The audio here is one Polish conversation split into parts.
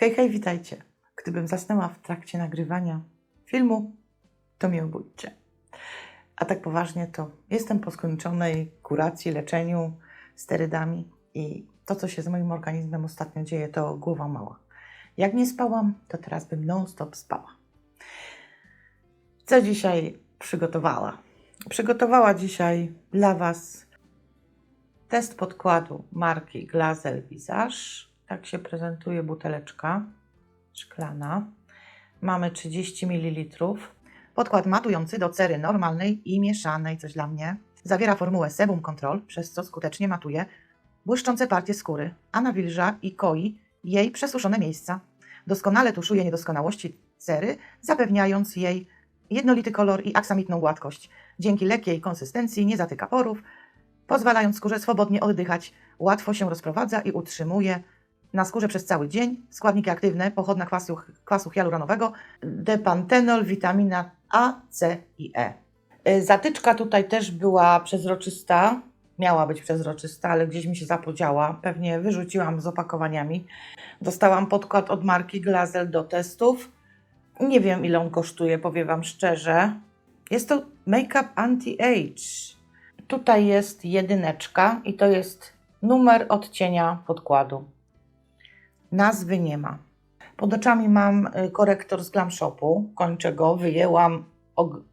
Hej, hej, witajcie. Gdybym zasnęła w trakcie nagrywania filmu, to mnie obudźcie. A tak poważnie to jestem po skończonej kuracji, leczeniu sterydami i to, co się z moim organizmem ostatnio dzieje, to głowa mała. Jak nie spałam, to teraz bym non-stop spała. Co dzisiaj przygotowała? Przygotowała dzisiaj dla Was test podkładu marki Glazel Visage. Tak się prezentuje buteleczka szklana. Mamy 30 ml. Podkład matujący do cery normalnej i mieszanej, coś dla mnie. Zawiera formułę Sebum Control, przez co skutecznie matuje błyszczące partie skóry, a nawilża i koi jej przesuszone miejsca. Doskonale tuszuje niedoskonałości cery, zapewniając jej jednolity kolor i aksamitną gładkość. Dzięki lekkiej konsystencji nie zatyka porów, pozwalając skórze swobodnie oddychać, łatwo się rozprowadza i utrzymuje na skórze przez cały dzień. Składniki aktywne, pochodna kwasu, kwasu hialuronowego, depantenol, witamina A, C i E. Y, Zatyczka tutaj też była przezroczysta, miała być przezroczysta, ale gdzieś mi się zapodziała. Pewnie wyrzuciłam z opakowaniami. Dostałam podkład od marki Glazel do testów. Nie wiem, ile on kosztuje, powiem Wam szczerze. Jest to Makeup Anti-Age. Tutaj jest jedyneczka i to jest numer odcienia podkładu. Nazwy nie ma. Pod oczami mam y, korektor z Glam Shopu. Kończę go, wyjęłam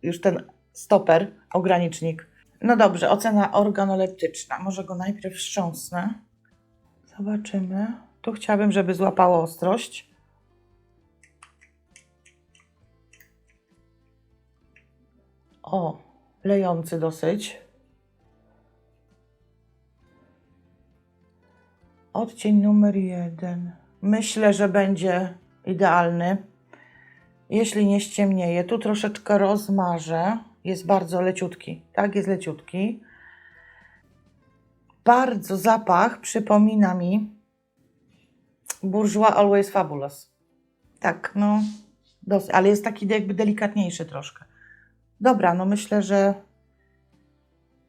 już ten stoper, ogranicznik. No dobrze, ocena organoleptyczna. Może go najpierw wstrząsnę. Zobaczymy. Tu chciałabym, żeby złapało ostrość. O, lejący dosyć. Odcień numer jeden. Myślę, że będzie idealny. Jeśli nie ściemnieje, tu troszeczkę rozmarzę. Jest bardzo leciutki. Tak, jest leciutki. Bardzo zapach przypomina mi Bourjois Always Fabulous. Tak, no, dosyć, ale jest taki jakby delikatniejszy troszkę. Dobra, no myślę, że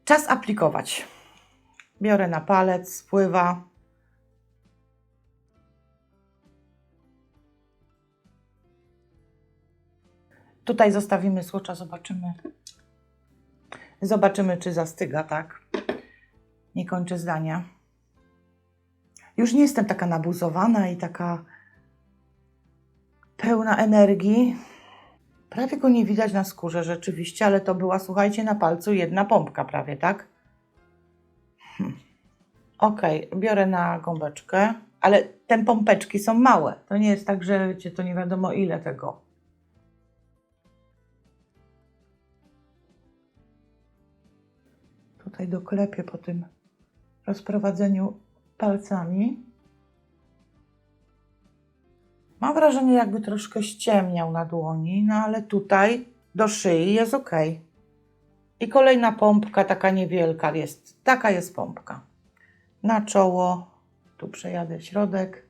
czas aplikować. Biorę na palec, spływa. Tutaj zostawimy słocza, zobaczymy. Zobaczymy, czy zastyga, tak? Nie kończę zdania. Już nie jestem taka nabuzowana i taka pełna energii. Prawie go nie widać na skórze rzeczywiście, ale to była, słuchajcie, na palcu jedna pompka prawie, tak? Hm. Ok, biorę na gąbeczkę, ale te pompeczki są małe. To nie jest tak, że wiecie, to nie wiadomo ile tego. Tutaj doklepię po tym rozprowadzeniu palcami. Mam wrażenie, jakby troszkę ściemniał na dłoni, no ale tutaj do szyi jest ok. I kolejna pompka, taka niewielka jest. Taka jest pompka. Na czoło, tu przejadę środek.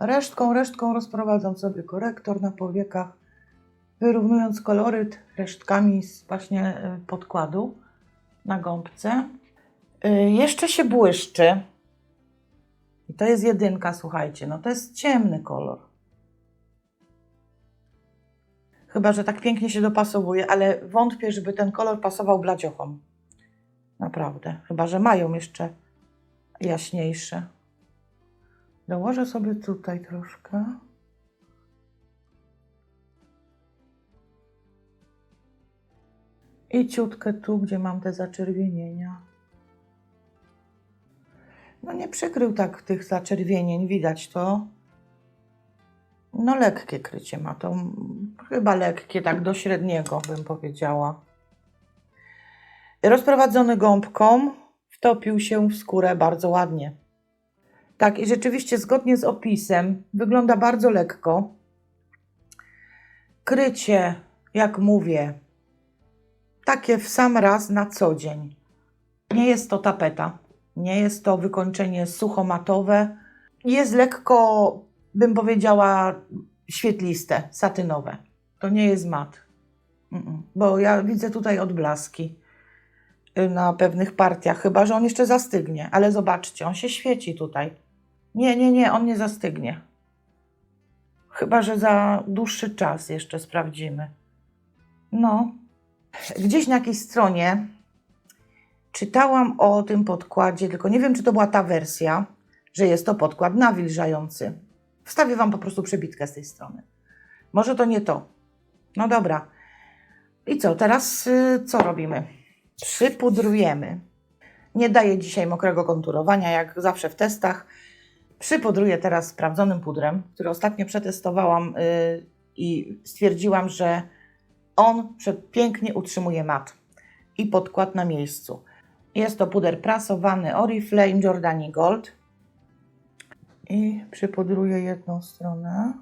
Resztką, resztką rozprowadzam sobie korektor na powiekach, wyrównując koloryt resztkami z właśnie y, podkładu na gąbce. Y, Jeszcze się błyszczy. I to jest jedynka, słuchajcie. No to jest ciemny kolor. Chyba, że tak pięknie się dopasowuje, ale wątpię, żeby ten kolor pasował bladziochom. Naprawdę. Chyba, że mają jeszcze jaśniejsze. Dołożę sobie tutaj troszkę. I ciutkę tu, gdzie mam te zaczerwienienia. No nie przykrył tak tych zaczerwienień, widać to. No lekkie krycie ma to, chyba lekkie, tak do średniego bym powiedziała. Rozprowadzony gąbką wtopił się w skórę bardzo ładnie. Tak i rzeczywiście zgodnie z opisem wygląda bardzo lekko. Krycie, jak mówię, takie w sam raz na co dzień. Nie jest to tapeta, nie jest to wykończenie suchomatowe. Jest lekko, bym powiedziała, świetliste, satynowe. To nie jest mat. Bo ja widzę tutaj odblaski y, na pewnych partiach, chyba że on jeszcze zastygnie. Ale zobaczcie, on się świeci tutaj. Nie, nie, nie, on nie zastygnie. Chyba, że za dłuższy czas jeszcze sprawdzimy. No. Gdzieś na jakiejś stronie czytałam o tym podkładzie, tylko nie wiem, czy to była ta wersja, że jest to podkład nawilżający. Wstawię Wam po prostu przebitkę z tej strony. Może to nie to. No dobra. I co, teraz y, co robimy? Przypudrujemy. Nie daję dzisiaj mokrego konturowania, jak zawsze w testach. Przypudruję teraz sprawdzonym pudrem, który ostatnio przetestowałam y, i stwierdziłam, że on pięknie utrzymuje mat i podkład na miejscu. Jest to puder prasowany Oriflame Jordani Gold. I przypudruję jedną stronę.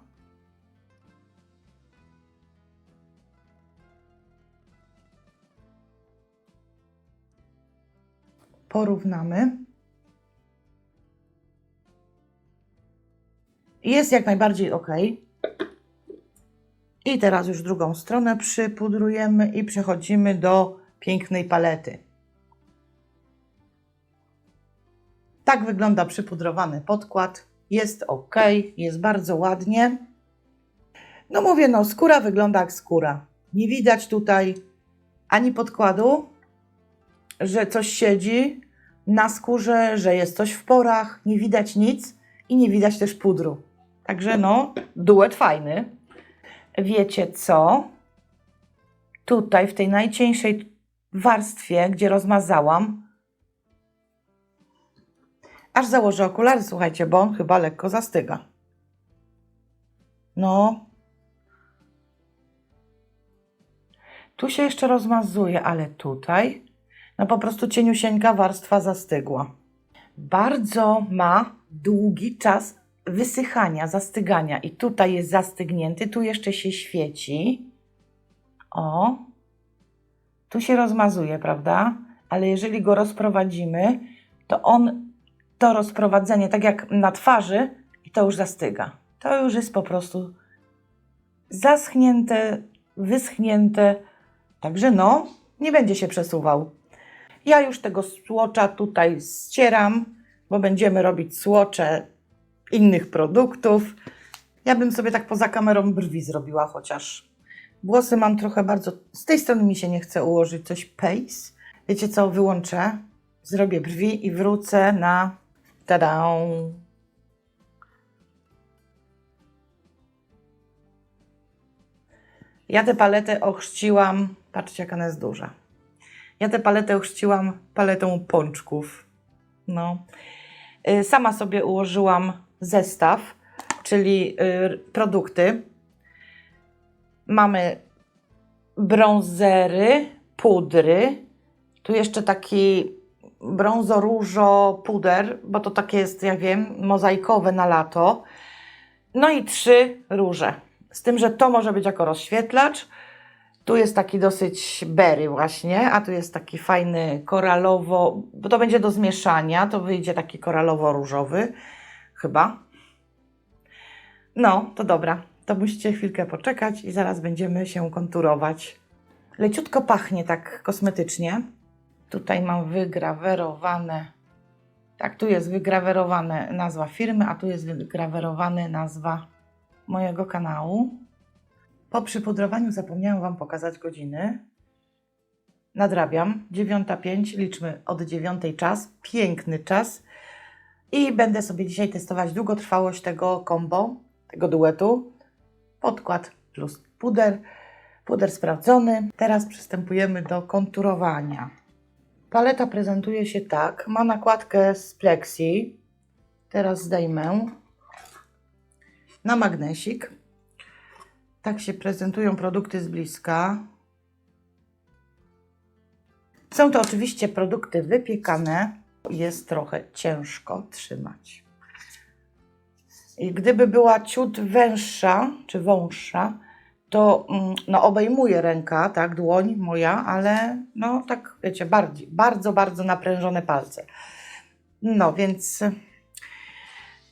Porównamy. Jest jak najbardziej ok. I teraz już drugą stronę przypudrujemy i przechodzimy do pięknej palety. Tak wygląda przypudrowany podkład. Jest ok, jest bardzo ładnie. No mówię, no skóra wygląda jak skóra. Nie widać tutaj ani podkładu, że coś siedzi na skórze, że jest coś w porach. Nie widać nic i nie widać też pudru. Także no, duet fajny. Wiecie co? Tutaj w tej najcieńszej warstwie, gdzie rozmazałam, aż założę okulary, słuchajcie, bo on chyba lekko zastyga. No. Tu się jeszcze rozmazuje, ale tutaj no po prostu cieniusieńka warstwa zastygła. Bardzo ma długi czas wysychania, zastygania i tutaj jest zastygnięty, tu jeszcze się świeci. O, tu się rozmazuje, prawda? Ale jeżeli go rozprowadzimy, to on, to rozprowadzenie, tak jak na twarzy, to już zastyga. To już jest po prostu zaschnięte, wyschnięte. Także no, nie będzie się przesuwał. Ja już tego słocza tutaj ścieram, bo będziemy robić słocze innych produktów. Ja bym sobie tak poza kamerą brwi zrobiła chociaż. Włosy mam trochę bardzo... Z tej strony mi się nie chce ułożyć coś pace. Wiecie co? Wyłączę, zrobię brwi i wrócę na... Tada! Ja tę paletę ochrzciłam... Patrzcie, jaka ona jest duża. Ja tę paletę ochrzciłam paletą pączków. No. Y, Sama sobie ułożyłam zestaw, czyli y, produkty. Mamy brązery, pudry. Tu jeszcze taki brązo-różo puder, bo to takie jest, jak wiem, mozaikowe na lato. No i trzy róże. Z tym, że to może być jako rozświetlacz. Tu jest taki dosyć berry właśnie, a tu jest taki fajny koralowo, bo to będzie do zmieszania, to wyjdzie taki koralowo-różowy chyba. No, to dobra. To musicie chwilkę poczekać i zaraz będziemy się konturować. Leciutko pachnie tak kosmetycznie. Tutaj mam wygrawerowane. Tak, tu jest wygrawerowane nazwa firmy, a tu jest wygrawerowane nazwa mojego kanału. Po przypudrowaniu zapomniałam Wam pokazać godziny. Nadrabiam. 9.05, liczmy od 9 czas. Piękny czas. I będę sobie dzisiaj testować długotrwałość tego combo, tego duetu. Podkład plus puder. Puder sprawdzony. Teraz przystępujemy do konturowania. Paleta prezentuje się tak. Ma nakładkę z plexi. Teraz zdejmę na magnesik. Tak się prezentują produkty z bliska. Są to oczywiście produkty wypiekane. Jest trochę ciężko trzymać. I gdyby była ciut węższa czy wąższa, to mm, no, obejmuje ręka, tak, dłoń moja, ale no tak, wiecie, bardziej, bardzo, bardzo naprężone palce. No więc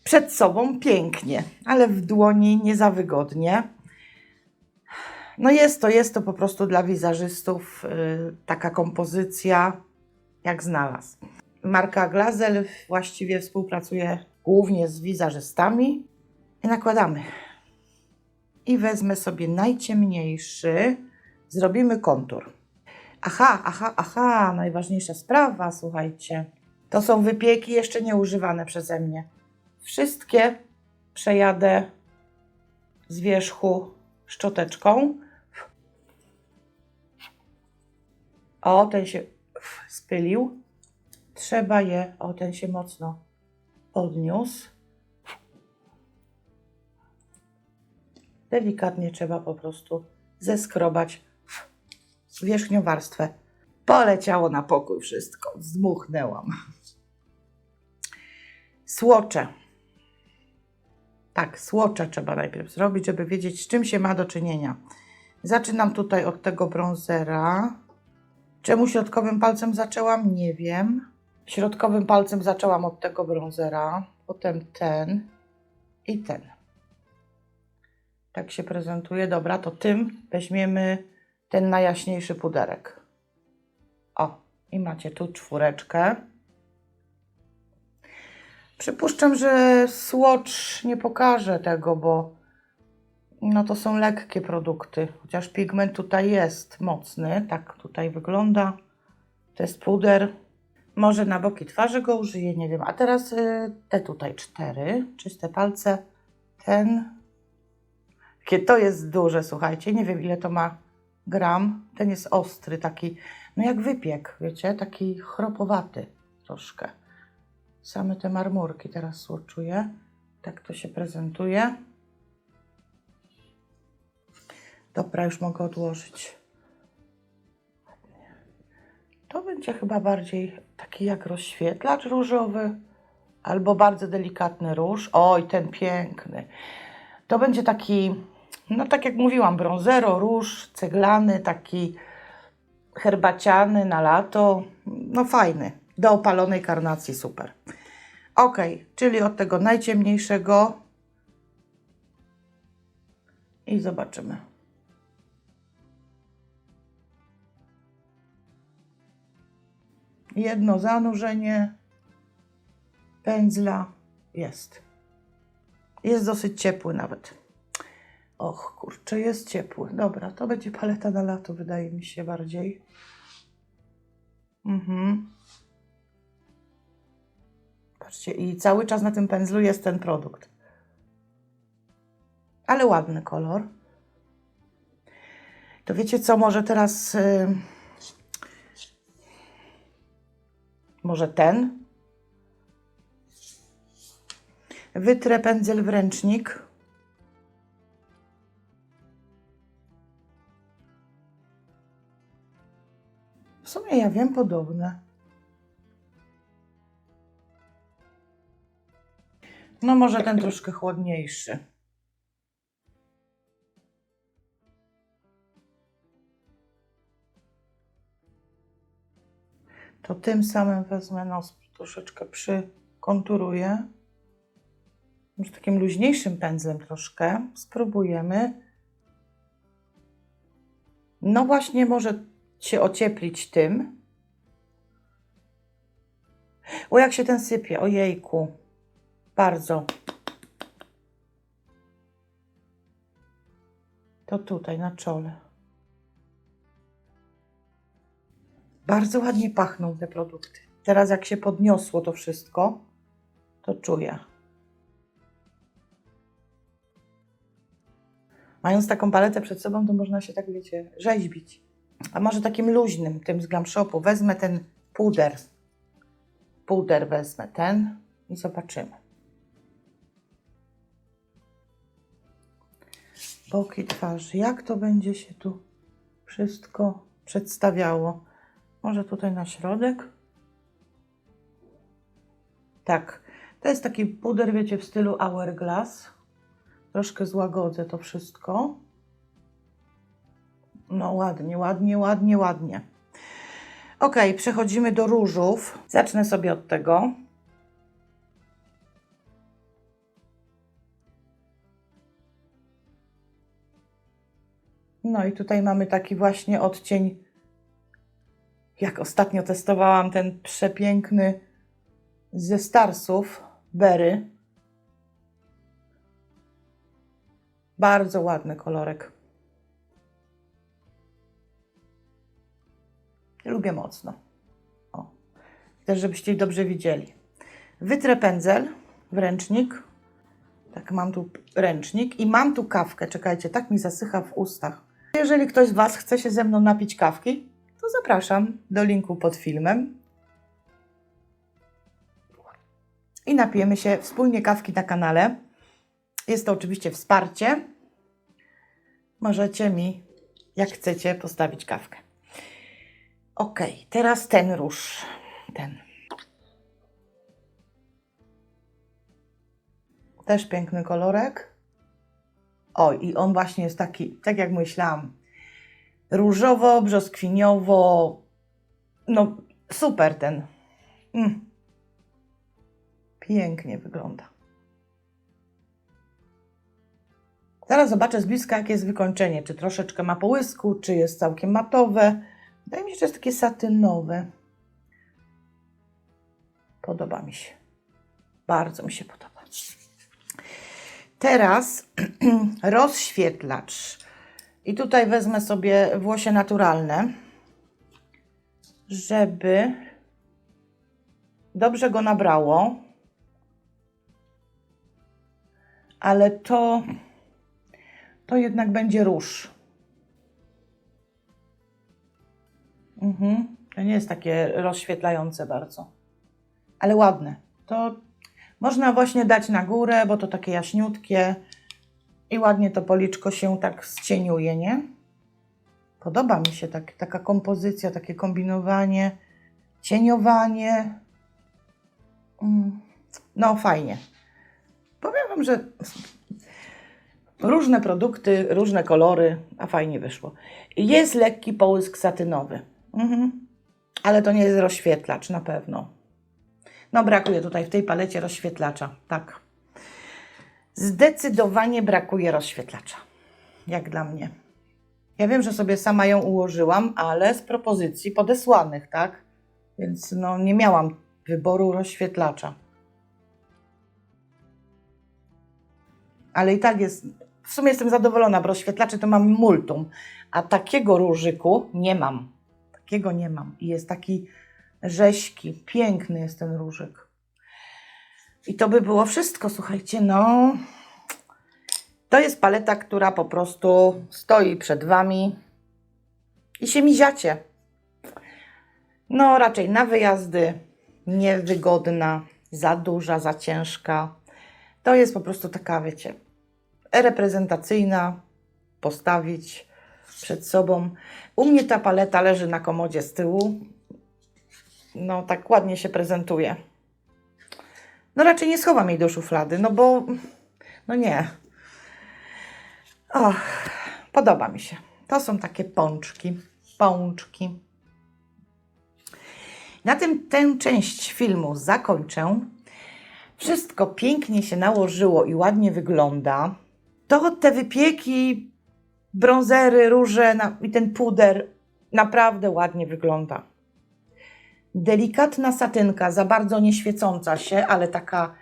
przed sobą pięknie, ale w dłoni nie za wygodnie. No jest to, jest to po prostu dla wizerzystów yy, taka kompozycja jak znalazł. Marka Glazel właściwie współpracuje głównie z wizerzystami i nakładamy. I wezmę sobie najciemniejszy. Zrobimy kontur. Aha, aha, aha, najważniejsza sprawa, słuchajcie. To są wypieki jeszcze nieużywane przeze mnie. Wszystkie przejadę z wierzchu szczoteczką. O, ten się spylił. Trzeba je, o, ten się mocno podniósł. Delikatnie trzeba po prostu zeskrobać wierzchnią warstwę. Poleciało na pokój wszystko. Zdmuchnęłam. Słocze. Tak, słocze trzeba najpierw zrobić, żeby wiedzieć, z czym się ma do czynienia. Zaczynam tutaj od tego bronzera. Czemu środkowym palcem zaczęłam? Nie wiem. Środkowym palcem zaczęłam od tego bronzera, potem ten i ten. Tak się prezentuje. Dobra, to tym weźmiemy ten najjaśniejszy puderek. O, i macie tu czwóreczkę. Przypuszczam, że Swatch nie pokaże tego, bo no to są lekkie produkty. Chociaż pigment tutaj jest mocny. Tak tutaj wygląda. To jest puder. Może na boki twarzy go użyję, nie wiem. A teraz y, te tutaj cztery, czyste palce. Ten. Jakie to jest duże, słuchajcie. Nie wiem ile to ma gram. Ten jest ostry, taki, no jak wypiek, wiecie, taki chropowaty troszkę. Same te marmurki teraz słoczuję. Tak to się prezentuje. Dobra, już mogę odłożyć. Będzie chyba bardziej taki jak rozświetlacz różowy albo bardzo delikatny róż. Oj, ten piękny. To będzie taki, no tak jak mówiłam, brązero, róż ceglany, taki herbaciany na lato. No fajny. Do opalonej karnacji super. Ok, czyli od tego najciemniejszego i zobaczymy. Jedno zanurzenie pędzla jest. Jest dosyć ciepły nawet. Och, kurczę, jest ciepły. Dobra, to będzie paleta na lato, wydaje mi się bardziej. Mhm. Patrzcie, i cały czas na tym pędzlu jest ten produkt. Ale ładny kolor. To wiecie co, może teraz... y, może ten? Wytrę pędzel w ręcznik. W sumie ja wiem podobne. No może ten troszkę chłodniejszy. To tym samym wezmę nos, troszeczkę przykonturuję. Już takim luźniejszym pędzlem troszkę. Spróbujemy. No właśnie może się ocieplić tym. O, jak się ten sypie, ojejku. Bardzo. To tutaj, na czole. Bardzo ładnie pachną te produkty. Teraz jak się podniosło to wszystko, to czuję. Mając taką paletę przed sobą, to można się tak, wiecie, rzeźbić. A może takim luźnym, tym z Glam Shopu. Wezmę ten puder. Puder wezmę ten i zobaczymy. Boki twarzy. Jak to będzie się tu wszystko przedstawiało? Może tutaj na środek? Tak. To jest taki puder, wiecie, w stylu Hourglass. Troszkę złagodzę to wszystko. No ładnie, ładnie, ładnie, ładnie. Ok, przechodzimy do różów. Zacznę sobie od tego. No i tutaj mamy taki właśnie odcień, jak ostatnio testowałam ten przepiękny ze Starsów, Berry. Bardzo ładny kolorek. Lubię mocno. O. Też, żebyście dobrze widzieli. Wytrę pędzel w ręcznik. Tak, mam tu ręcznik i mam tu kawkę. Czekajcie, tak mi zasycha w ustach. Jeżeli ktoś z Was chce się ze mną napić kawki, to zapraszam do linku pod filmem. I napijemy się wspólnie kawki na kanale. Jest to oczywiście wsparcie. Możecie mi, jak chcecie, postawić kawkę. Ok, teraz ten róż. Ten. Też piękny kolorek. O, i on właśnie jest taki, tak jak myślałam, różowo, brzoskwiniowo. No, super ten. Mm. Pięknie wygląda. Zaraz zobaczę z bliska, jakie jest wykończenie. Czy troszeczkę ma połysku, czy jest całkiem matowe. Wydaje mi się, że jest takie satynowe. Podoba mi się. Bardzo mi się podoba. Teraz rozświetlacz. I tutaj wezmę sobie włosie naturalne, żeby dobrze go nabrało. Ale to, to jednak będzie róż. Mhm. To nie jest takie rozświetlające bardzo, ale ładne. To można właśnie dać na górę, bo to takie jaśniutkie i ładnie to policzko się tak zcieniuje, nie? Podoba mi się tak, taka kompozycja, takie kombinowanie, cieniowanie. Mm, No, fajnie. Powiem Wam, że różne produkty, różne kolory, a fajnie wyszło. Jest lekki połysk satynowy, mhm. ale to nie jest rozświetlacz na pewno. No, brakuje tutaj w tej palecie rozświetlacza, tak. Zdecydowanie brakuje rozświetlacza, jak dla mnie. Ja wiem, że sobie sama ją ułożyłam, ale z propozycji podesłanych, tak? Więc no, nie miałam wyboru rozświetlacza. Ale i tak jest. W sumie jestem zadowolona, bo rozświetlaczy to mam multum, a takiego różyku nie mam. Takiego nie mam. I jest taki rześki, piękny jest ten różyk. I to by było wszystko, słuchajcie, no. To jest paleta, która po prostu stoi przed Wami i się miziacie. No, raczej na wyjazdy, niewygodna, za duża, za ciężka. To jest po prostu taka, wiecie, reprezentacyjna, postawić przed sobą. U mnie ta paleta leży na komodzie z tyłu. No, tak ładnie się prezentuje. No, raczej nie schowam jej do szuflady, no bo, no nie. Och, podoba mi się. To są takie pączki, pączki. Na tym tę część filmu zakończę. Wszystko pięknie się nałożyło i ładnie wygląda. To te wypieki, brązery, róże na, i ten puder naprawdę ładnie wygląda. Delikatna satynka, za bardzo nie świecąca się, ale taka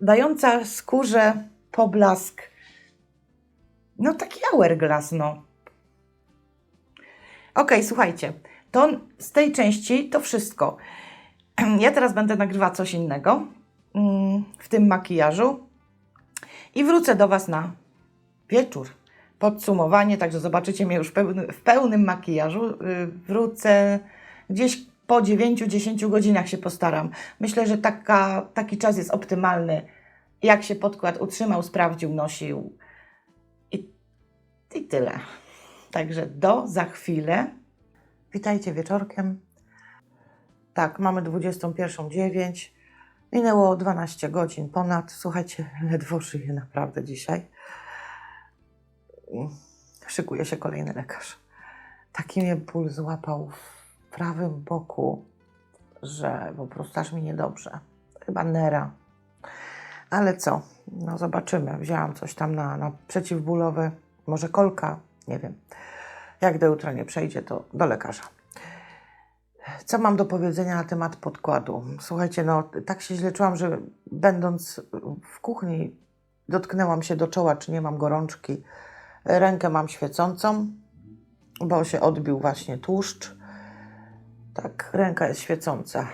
dająca skórze poblask. No taki hourglass, no. Ok, słuchajcie, to z tej części to wszystko. Ja teraz będę nagrywała coś innego mm, w tym makijażu i wrócę do Was na wieczór. Podsumowanie, także zobaczycie mnie już w pełnym makijażu. Yy, Wrócę gdzieś po 9-10 godzinach się postaram. Myślę, że taka, taki czas jest optymalny. Jak się podkład utrzymał, sprawdził, nosił. I, i tyle. Także do za chwilę. Witajcie wieczorkiem. Tak, mamy 21.09. Minęło 12 godzin ponad. Słuchajcie, ledwo żyję naprawdę dzisiaj. Szykuje się kolejny lekarz. Taki mnie ból złapał w prawym boku, że po prostu aż mi niedobrze. Chyba nera. Ale co? No zobaczymy. Wzięłam coś tam na, na. Może kolka? Nie wiem. Jak do jutra nie przejdzie, to do lekarza. Co mam do powiedzenia na temat podkładu? Słuchajcie, no tak się źle czułam, że będąc w kuchni dotknęłam się do czoła, czy nie mam gorączki. Rękę mam świecącą, bo się odbił właśnie tłuszcz. Tak, ręka jest świecąca.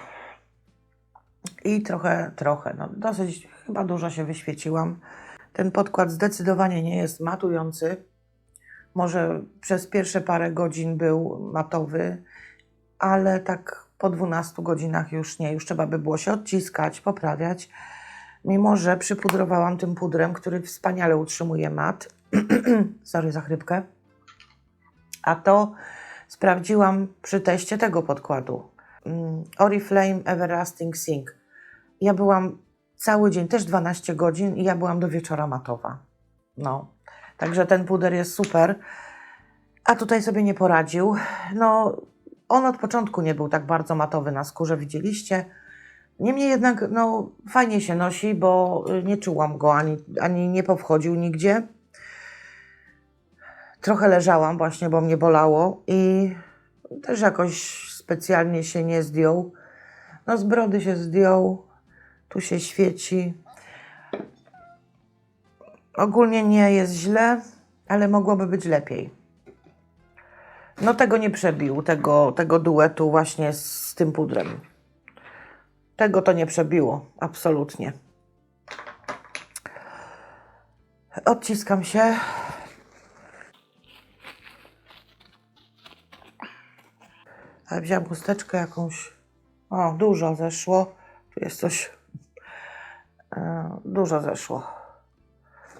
I trochę, trochę, no dosyć, chyba dużo się wyświeciłam. Ten podkład zdecydowanie nie jest matujący. Może przez pierwsze parę godzin był matowy, ale tak po 12 godzinach już nie. Już trzeba by było się odciskać, poprawiać. Mimo, że przypudrowałam tym pudrem, który wspaniale utrzymuje mat. Sorry za chrypkę. A to sprawdziłam przy teście tego podkładu. Mm, Oriflame Everlasting Sink. Ja byłam cały dzień, też 12 godzin i ja byłam do wieczora matowa. No, także ten puder jest super. A tutaj sobie nie poradził. No, on od początku nie był tak bardzo matowy na skórze, widzieliście. Niemniej jednak, no, fajnie się nosi, bo y, nie czułam go, ani, ani nie powchodził nigdzie. Trochę leżałam właśnie, bo mnie bolało i też jakoś specjalnie się nie zdjął. No, z brody się zdjął, tu się świeci. Ogólnie nie jest źle, ale mogłoby być lepiej. No tego nie przebił, tego, tego duetu właśnie z tym pudrem. Tego to nie przebiło, absolutnie. Odciskam się. Ale wziąłem chusteczkę jakąś. O, dużo zeszło. Tu jest coś. E, dużo zeszło.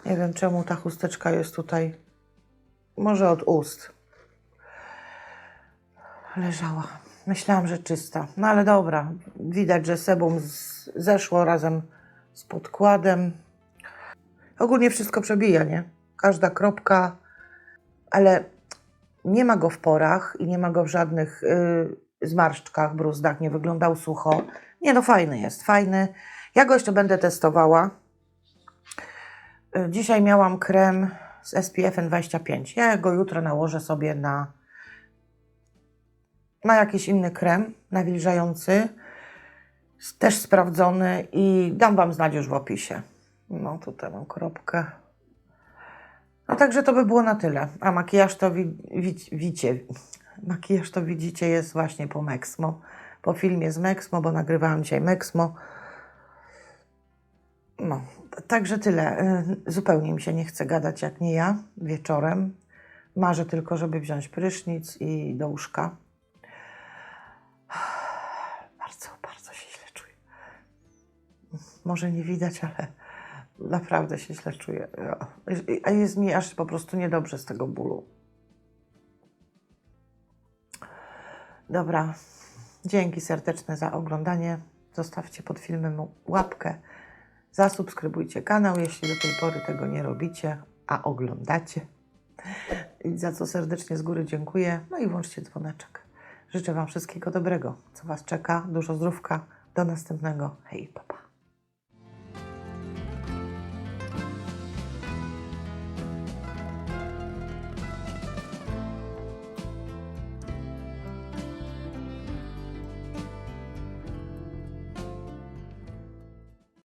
Nie wiem czemu ta chusteczka jest tutaj. Może od ust leżała. Myślałam, że czysta. No ale dobra, widać, że sebum zeszło razem z podkładem. Ogólnie wszystko przebija, nie? Każda kropka, ale nie ma go w porach i nie ma go w żadnych y, zmarszczkach, bruzdach, nie wyglądał sucho. Nie no, fajny jest, fajny. Ja go jeszcze będę testowała. Y, Dzisiaj miałam krem z SPF 25. Ja go jutro nałożę sobie na na jakiś inny krem nawilżający, też sprawdzony i dam Wam znać już w opisie. No tutaj mam kropkę. No także to by było na tyle. A makijaż to wi- wi- widzicie, makijaż to widzicie jest właśnie po Mexmo, po filmie z Mexmo, bo nagrywałam dzisiaj Mexmo. No, także tyle. Y, Zupełnie mi się nie chce gadać jak nie ja wieczorem. Marzę tylko, żeby wziąć prysznic i do łóżka. Bardzo, bardzo się źle czuję. Może nie widać, ale naprawdę się źle czuję. A jest mi aż po prostu niedobrze z tego bólu. Dobra. Dzięki serdeczne za oglądanie. Zostawcie pod filmem łapkę. Zasubskrybujcie kanał, jeśli do tej pory tego nie robicie, a oglądacie. Za co serdecznie z góry dziękuję. No i włączcie dzwoneczek. Życzę Wam wszystkiego dobrego, co Was czeka. Dużo zdrówka. Do następnego. Hej, pa.